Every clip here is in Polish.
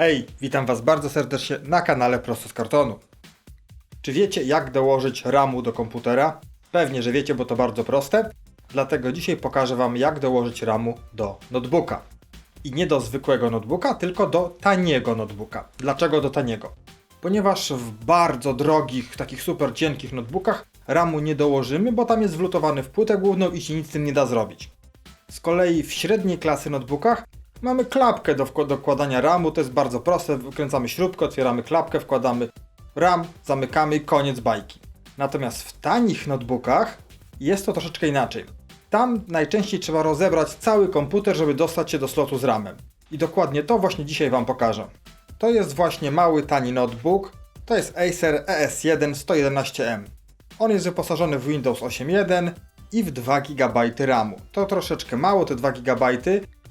Hej, witam Was bardzo serdecznie na kanale Prosto z Kartonu. Czy wiecie jak dołożyć RAMu do komputera? Pewnie, że wiecie, bo to bardzo proste. Dlatego dzisiaj pokażę Wam jak dołożyć RAMu do notebooka. I nie do zwykłego notebooka, tylko do taniego notebooka. Dlaczego do taniego? Ponieważ w bardzo drogich, takich super cienkich notebookach RAMu nie dołożymy, bo tam jest wlutowany w płytę główną i się nic z tym nie da zrobić. Z kolei w średniej klasy notebookach mamy klapkę do dokładania RAMu, to jest bardzo proste, wykręcamy śrubkę, otwieramy klapkę, wkładamy RAM, zamykamy i koniec bajki. Natomiast w tanich notebookach jest to troszeczkę inaczej. Tam najczęściej trzeba rozebrać cały komputer, żeby dostać się do slotu z RAMem. I dokładnie to właśnie dzisiaj Wam pokażę. To jest właśnie mały, tani notebook. To jest Acer E ES1 111M. On jest wyposażony w Windows 8.1 i w 2 GB RAMu. To troszeczkę mało, te 2 GB.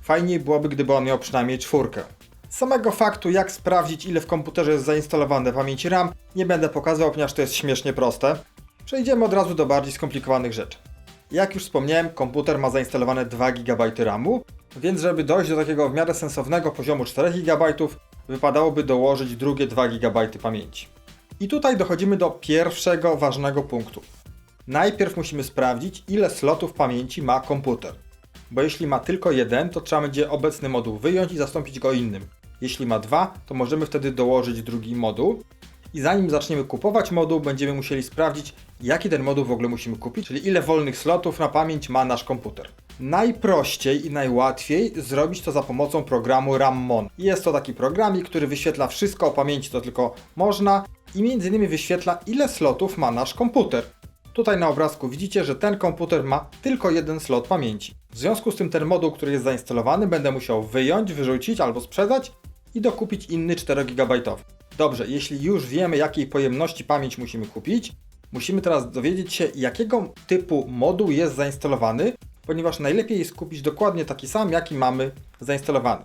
Fajniej byłoby, gdyby on miał przynajmniej czwórkę. Samego faktu, jak sprawdzić, ile w komputerze jest zainstalowane pamięci RAM, nie będę pokazywał, ponieważ to jest śmiesznie proste. Przejdziemy od razu do bardziej skomplikowanych rzeczy. Jak już wspomniałem, komputer ma zainstalowane 2 GB RAMu, więc żeby dojść do takiego w miarę sensownego poziomu 4 GB, wypadałoby dołożyć drugie 2 GB pamięci. I tutaj dochodzimy do pierwszego ważnego punktu. Najpierw musimy sprawdzić, ile slotów pamięci ma komputer. Bo jeśli ma tylko jeden, to trzeba będzie obecny moduł wyjąć i zastąpić go innym. Jeśli ma dwa, to możemy wtedy dołożyć drugi moduł. I zanim zaczniemy kupować moduł, będziemy musieli sprawdzić, jaki ten moduł w ogóle musimy kupić, czyli ile wolnych slotów na pamięć ma nasz komputer. Najprościej i najłatwiej zrobić to za pomocą programu RAMMON. Jest to taki programik, który wyświetla wszystko o pamięci, to tylko można i między innymi wyświetla ile slotów ma nasz komputer. Tutaj na obrazku widzicie, że ten komputer ma tylko jeden slot pamięci. W związku z tym ten moduł, który jest zainstalowany, będę musiał wyjąć, wyrzucić albo sprzedać i dokupić inny 4 GB. Dobrze, jeśli już wiemy jakiej pojemności pamięć musimy kupić, musimy teraz dowiedzieć się jakiego typu moduł jest zainstalowany, ponieważ najlepiej jest kupić dokładnie taki sam, jaki mamy zainstalowany.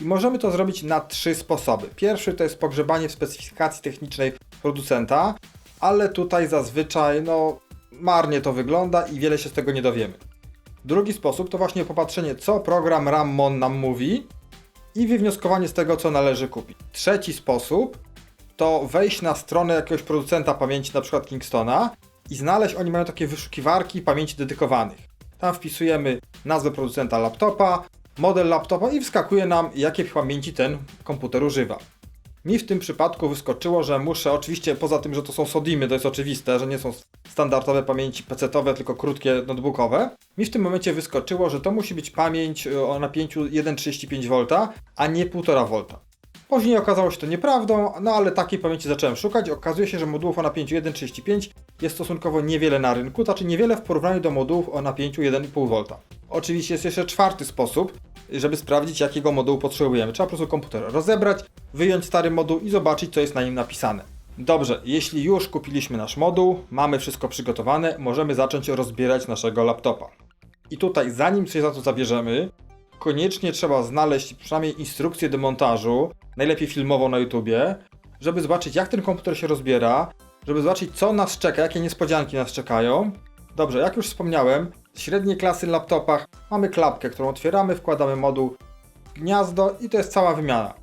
I możemy to zrobić na trzy sposoby. Pierwszy to jest pogrzebanie w specyfikacji technicznej producenta, ale tutaj zazwyczaj no marnie to wygląda i wiele się z tego nie dowiemy. Drugi sposób to właśnie popatrzenie, co program RAMMON nam mówi i wywnioskowanie z tego, co należy kupić. Trzeci sposób to wejść na stronę jakiegoś producenta pamięci, na przykład Kingstona i znaleźć, oni mają takie wyszukiwarki pamięci dedykowanych. Tam wpisujemy nazwę producenta laptopa, model laptopa i wskakuje nam, jakie pamięci ten komputer używa. Mi w tym przypadku wyskoczyło, że muszę, oczywiście poza tym, że to są SODIMy, to jest oczywiste, że nie są standardowe pamięci PC-owe, tylko krótkie notebookowe. Mi w tym momencie wyskoczyło, że to musi być pamięć y, o napięciu 1,35 V, a nie 1,5 V. Później okazało się to nieprawdą, no ale takiej pamięci zacząłem szukać. Okazuje się, że modułów o napięciu 1,35 jest stosunkowo niewiele na rynku, znaczy niewiele w porównaniu do modułów o napięciu 1,5 V. Oczywiście jest jeszcze czwarty sposób, żeby sprawdzić jakiego modułu potrzebujemy. Trzeba po prostu komputer rozebrać, wyjąć stary moduł i zobaczyć co jest na nim napisane. Dobrze, jeśli już kupiliśmy nasz moduł, mamy wszystko przygotowane, możemy zacząć rozbierać naszego laptopa. I tutaj zanim się za to zabierzemy, koniecznie trzeba znaleźć przynajmniej instrukcję demontażu, najlepiej filmową na YouTubie, żeby zobaczyć jak ten komputer się rozbiera, żeby zobaczyć co nas czeka, jakie niespodzianki nas czekają. Dobrze, jak już wspomniałem, średniej klasy laptopach mamy klapkę, którą otwieramy, wkładamy moduł gniazdo i to jest cała wymiana.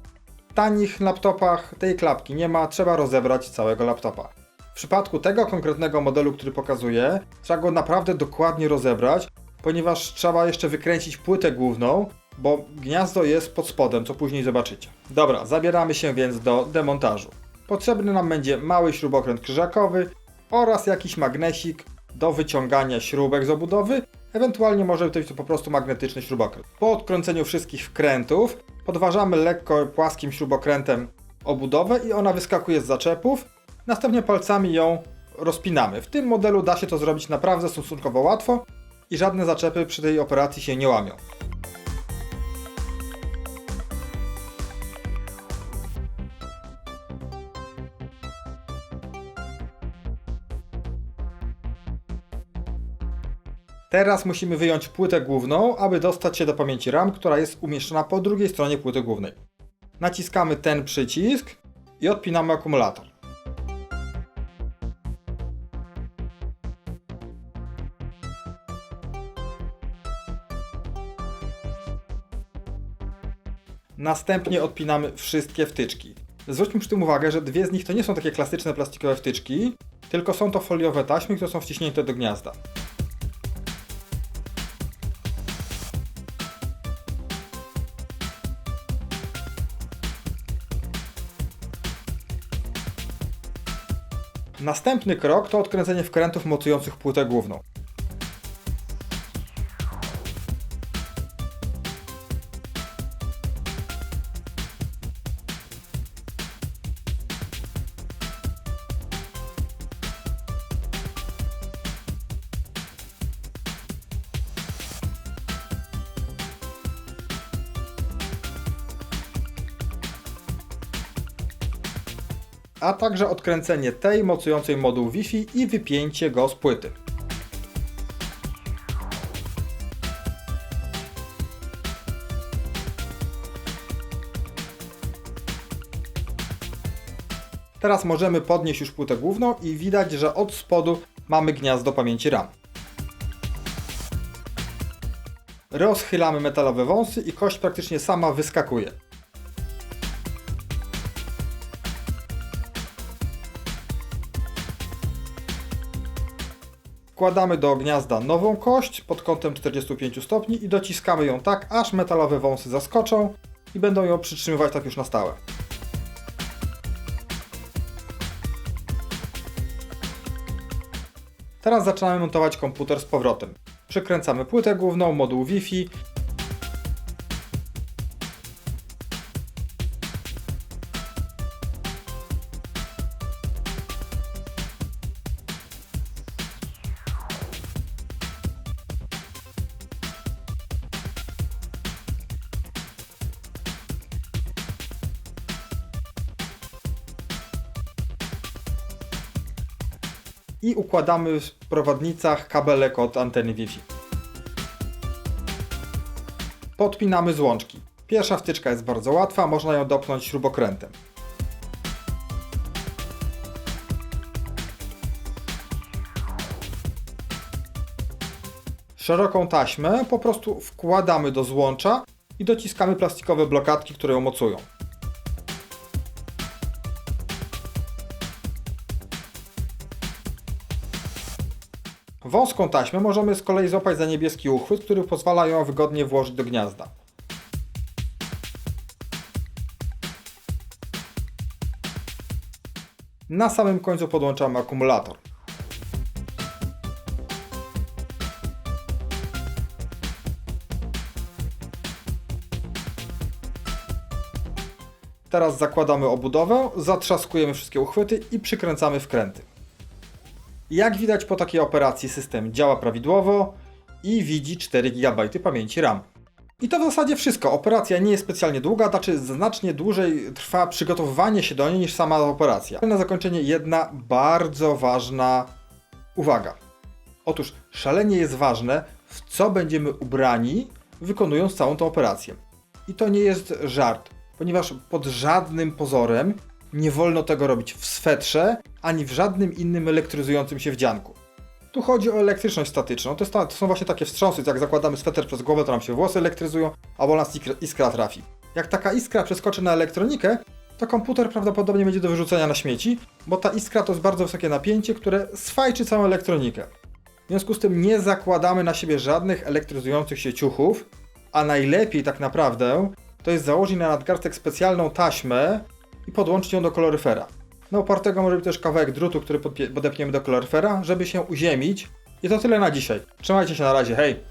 W tanich laptopach tej klapki nie ma, trzeba rozebrać całego laptopa. W przypadku tego konkretnego modelu, który pokazuję, trzeba go naprawdę dokładnie rozebrać, ponieważ trzeba jeszcze wykręcić płytę główną, bo gniazdo jest pod spodem, co później zobaczycie. Dobra, zabieramy się więc do demontażu. Potrzebny nam będzie mały śrubokręt krzyżakowy oraz jakiś magnesik do wyciągania śrubek z obudowy, ewentualnie może być to po prostu magnetyczny śrubokręt. Po odkręceniu wszystkich wkrętów podważamy lekko płaskim śrubokrętem obudowę i ona wyskakuje z zaczepów, następnie palcami ją rozpinamy. W tym modelu da się to zrobić naprawdę stosunkowo łatwo i żadne zaczepy przy tej operacji się nie łamią. Teraz musimy wyjąć płytę główną, aby dostać się do pamięci RAM, która jest umieszczona po drugiej stronie płyty głównej. Naciskamy ten przycisk i odpinamy akumulator. Następnie odpinamy wszystkie wtyczki. Zwróćmy przy tym uwagę, że dwie z nich to nie są takie klasyczne plastikowe wtyczki, tylko są to foliowe taśmy, które są wciśnięte do gniazda. Następny krok to odkręcenie wkrętów mocujących płytę główną. A także odkręcenie tej mocującej moduł Wi-Fi i wypięcie go z płyty. Teraz możemy podnieść już płytę główną i widać, że od spodu mamy gniazdo pamięci RAM. Rozchylamy metalowe wąsy i kość praktycznie sama wyskakuje. Wkładamy do gniazda nową kość pod kątem 45 stopni i dociskamy ją tak, aż metalowe wąsy zaskoczą i będą ją przytrzymywać tak już na stałe. Teraz zaczynamy montować komputer z powrotem. Przykręcamy płytę główną, moduł Wi-Fi, i układamy w prowadnicach kabelek od anteny Wi-Fi. Podpinamy złączki. Pierwsza wtyczka jest bardzo łatwa, można ją dopnąć śrubokrętem. Szeroką taśmę po prostu wkładamy do złącza i dociskamy plastikowe blokadki, które ją mocują. Wąską taśmę możemy z kolei złapać za niebieski uchwyt, który pozwala ją wygodnie włożyć do gniazda. Na samym końcu podłączamy akumulator. Teraz zakładamy obudowę, zatrzaskujemy wszystkie uchwyty i przykręcamy wkręty. Jak widać po takiej operacji system działa prawidłowo i widzi 4 GB pamięci RAM. I to w zasadzie wszystko. Operacja nie jest specjalnie długa, znaczy znacznie dłużej trwa przygotowywanie się do niej niż sama operacja. Na zakończenie jedna bardzo ważna uwaga. Otóż szalenie jest ważne, w co będziemy ubrani, wykonując całą tą operację. I to nie jest żart, ponieważ pod żadnym pozorem nie wolno tego robić w swetrze, ani w żadnym innym elektryzującym się wdzianku. Tu chodzi o elektryczność statyczną. To, ta, to są właśnie takie wstrząsy, jak zakładamy sweter przez głowę, to nam się włosy elektryzują, albo nas iskra, iskra trafi. Jak taka iskra przeskoczy na elektronikę, to komputer prawdopodobnie będzie do wyrzucenia na śmieci, bo ta iskra to jest bardzo wysokie napięcie, które swajczy całą elektronikę. W związku z tym nie zakładamy na siebie żadnych elektryzujących się ciuchów, a najlepiej tak naprawdę to jest założyć na nadgarstek specjalną taśmę i podłączyć ją do koloryfera. Na opartego może być też kawałek drutu, który podepniemy do koloryfera, żeby się uziemić. I to tyle na dzisiaj. Trzymajcie się na razie, hej!